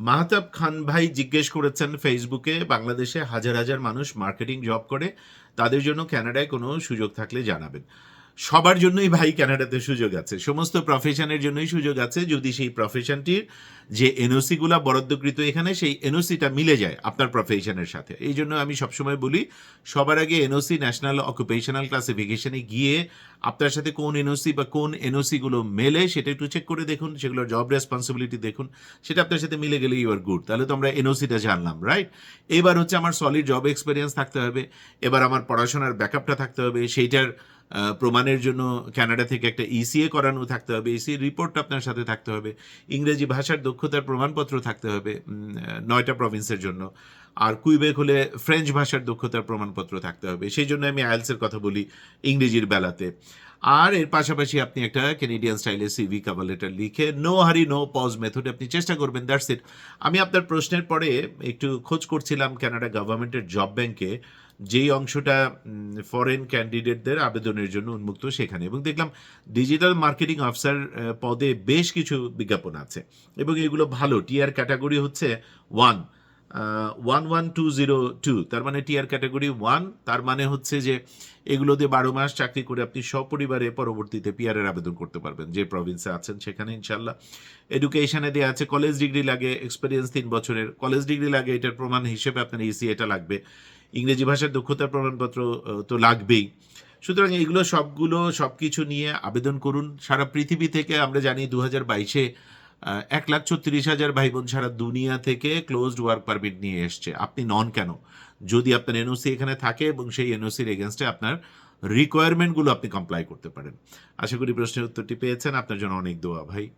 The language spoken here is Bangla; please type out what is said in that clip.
মাহতাব খান ভাই জিজ্ঞেস করেছেন ফেসবুকে, বাংলাদেশে হাজার হাজার মানুষ মার্কেটিং জব করে, তাদের জন্য ক্যানাডায় কোনো সুযোগ থাকলে জানাবেন। সবার জন্যই ভাই ক্যানাডাতে সুযোগ আছে। সমস্ত প্রফেশনের জন্যই সুযোগ আছে। যদি সেই প্রফেশনটির যে এনওসি গুলা বরাদ্দকৃত এখানে, সেই এনওসিটা মিলে যায় আপনার প্রফেশনের সাথে। এই জন্য আমি সবসময় বলি, সবার আগে এনওসি ন্যাশনাল অকুপেশনাল ক্লাসিফিকেশনে গিয়ে আপনার সাথে কোন এনওসি বা কোন এনওসি গুলো মেলে, সেটা একটু চেক করে দেখুন, সেগুলোর জব রেসপন্সিবিলিটি দেখুন, সেটা আপনার সাথে মিলে গেলে ইউ আর গুড তাহলে তো আমরা এনওসিটা জানলাম রাইট এবার হচ্ছে আমার সলিড জব এক্সপিরিয়েন্স থাকতে হবে, এবার আমার পড়াশোনার ব্যাকআপটা থাকতে হবে, সেইটার প্রমাণের জন্য কানাডা থেকে একটা ইসিএ করানো থাকতে হবে ইসিএ রিপোর্টটা আপনার সাথে থাকতে হবে, ইংরেজি ভাষার দক্ষতার প্রমাণপত্র থাকতে হবে নয়টা প্রভিন্সের জন্য। আর কুইবেক হলে ফ্রেঞ্চ ভাষার দক্ষতার প্রমাণপত্র থাকতে হবে। সেই জন্য আমি আইএলসের কথা বলি ইংরেজির বেলাতে। আর এর পাশাপাশি আপনি একটা কেনেডিয়ান স্টাইলে সিভি কাভার লেটার লিখে no hurry no pause method আপনি চেষ্টা করবেন দ্যাটস ইট আমি আপনার প্রশ্নের পরে একটু খোঁজ করছিলাম কানাডা গভর্নমেন্টের জব ব্যাংকে যেই অংশটা ফরেন ক্যান্ডিডেটদের আবেদনের জন্য উন্মুক্ত সেখানে। এবং দেখলাম ডিজিটাল মার্কেটিং অফিসার পদে বেশ কিছু বিজ্ঞাপন আছে। এবং এগুলো ভালো। টিআর ক্যাটাগরি হচ্ছে one one one two zero two তার মানে টিআর ক্যাটাগরি ওয়ান তার মানে হচ্ছে যে এগুলোতে বারো মাস চাকরি করে আপনি সপরিবারে পরবর্তীতে পিআরের আবেদন করতে পারবেন। যে প্রভিন্সে আছেন সেখানে ইনশাল্লাহ এডুকেশনে দেওয়া আছে কলেজ ডিগ্রি লাগে এক্সপিরিয়েন্স তিন বছরের। কলেজ ডিগ্রি লাগে, এটার প্রমাণ হিসেবে আপনার ইসি এটা লাগবে। ইংরেজি ভাষার দক্ষতার প্রমাণপত্র তো লাগবেই। সুতরাং এগুলো সবগুলো সব কিছু নিয়ে আবেদন করুন। সারা পৃথিবী থেকে আমরা জানি দু হাজার বাইশে এক লাখ ছত্রিশ হাজার ভাই বোন সারা দুনিয়া থেকে ক্লোজড ওয়ার্ক পারমিট নিয়ে এসছে। আপনি নন কেন? যদি আপনার এনওসি এখানে থাকে এবং সেই এনওসির এগেনস্টে আপনার রিকোয়ারমেন্টগুলো আপনি কমপ্লাই করতে পারেন। আশা করি প্রশ্নের উত্তরটি পেয়েছেন। আপনার জন্য অনেক দোয়া ভাই।